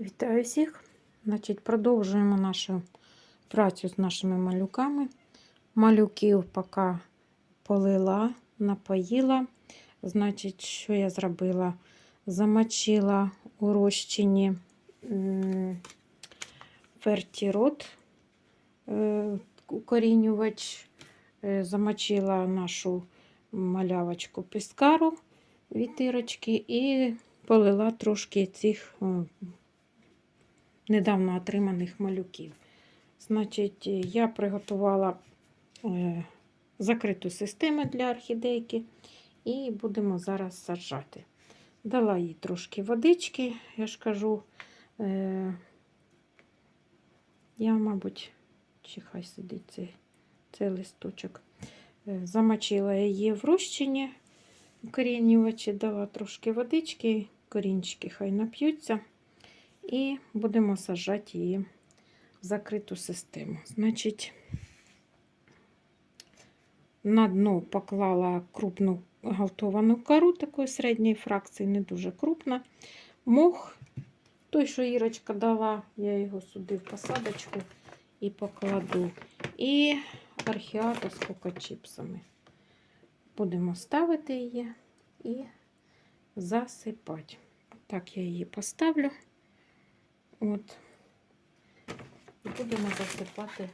Вітаю всіх! Значить, продовжуємо нашу працю з нашими малюками. Малюків поки полила, напоїла. Значить, що я зробила? Замочила у розчині фертірот, е, укорінювач, Е, замочила нашу малявочку піскару від ірочки і полила трошки цих недавно отриманих малюків. Значить, я приготувала е, закриту систему для орхідейки і будемо зараз саджати. Дала їй трошки водички, я ж кажу, е, я, мабуть, чи хай сидить цей, цей листочок. Е, Замочила її в розчині корінювачі, дала трошки водички, корінчики хай нап'ються. І будемо саджати її в закриту систему. Значить, на дно поклала крупну галтовану кору такої середньої фракції, не дуже крупна. Мох, той, що Ірочка дала, я його сюди в посадочку і покладу. І архіата з кокочіпсами. Будемо ставити її і засипати. Так, я її поставлю. От. І будемо засипати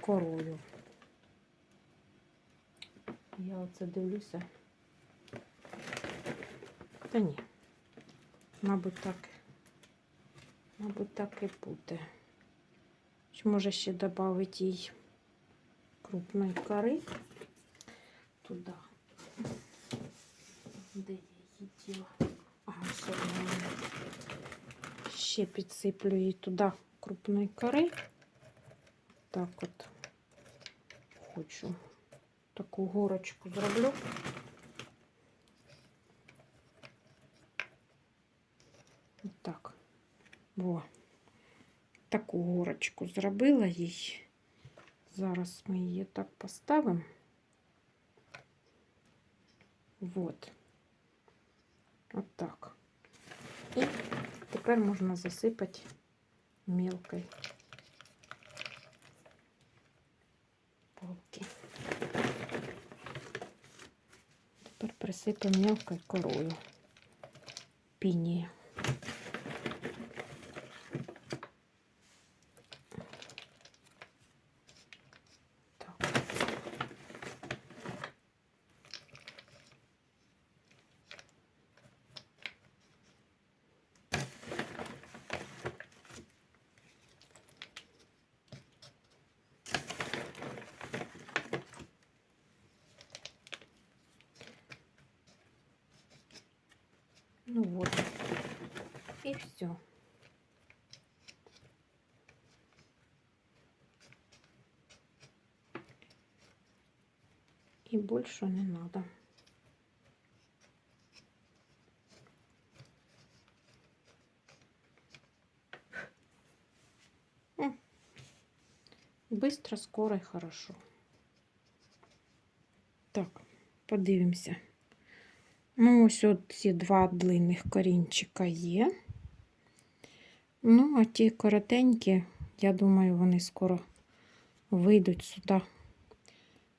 корою. Я оце дивлюся. Та ні. Мабуть, так. Мабуть, так і буде. Чи може ще додати їй крупної кори туди. Де я її діла? Ще підсиплю їй туди крупної кори. Так от хочу таку горочку зроблю. Так. Во. Таку горочку зробила їй. Зараз ми її так поставимо. Вот. От так. І тепер можна засипати мелкой полки. Тепер присипемо мелкою корою пінії. Все. И больше не надо. Быстро, скоро и хорошо. Так, подивимося. Ну, ось от ці два длинних корінчика є. Ну, а ті коротенькі, я думаю, вони скоро вийдуть сюди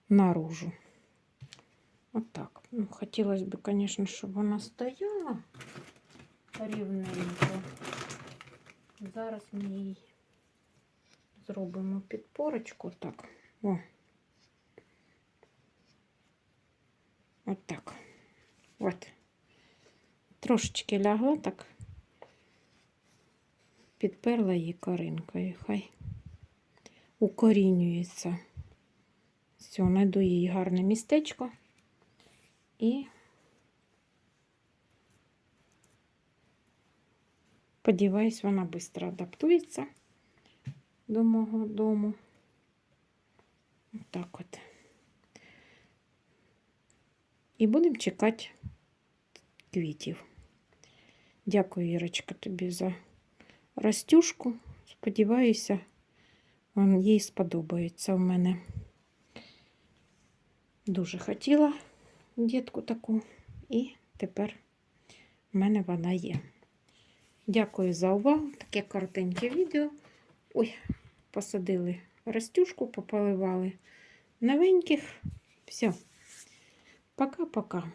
наружу. Отак. Ну, хотілося б, звісно, щоб вона стояла рівненько. Зараз ми їй зробимо підпорочку. Так. О. Отак. От. Трошечки лягла так. Підперла її коринкою. Хай укорінюється. Все, знайду їй гарне містечко. І сподіваюсь, вона швидко адаптується до мого дому. Так от. І будемо чекати квітів. Дякую, Ірочка, тобі за растюшку. Сподіваюся, вон їй сподобається в мене. Дуже хотіла дітку таку, і тепер в мене вона є. Дякую за увагу. Таке коротеньке відео. Ой, посадили растюшку, пополивали новеньких. Все. Пока-пока.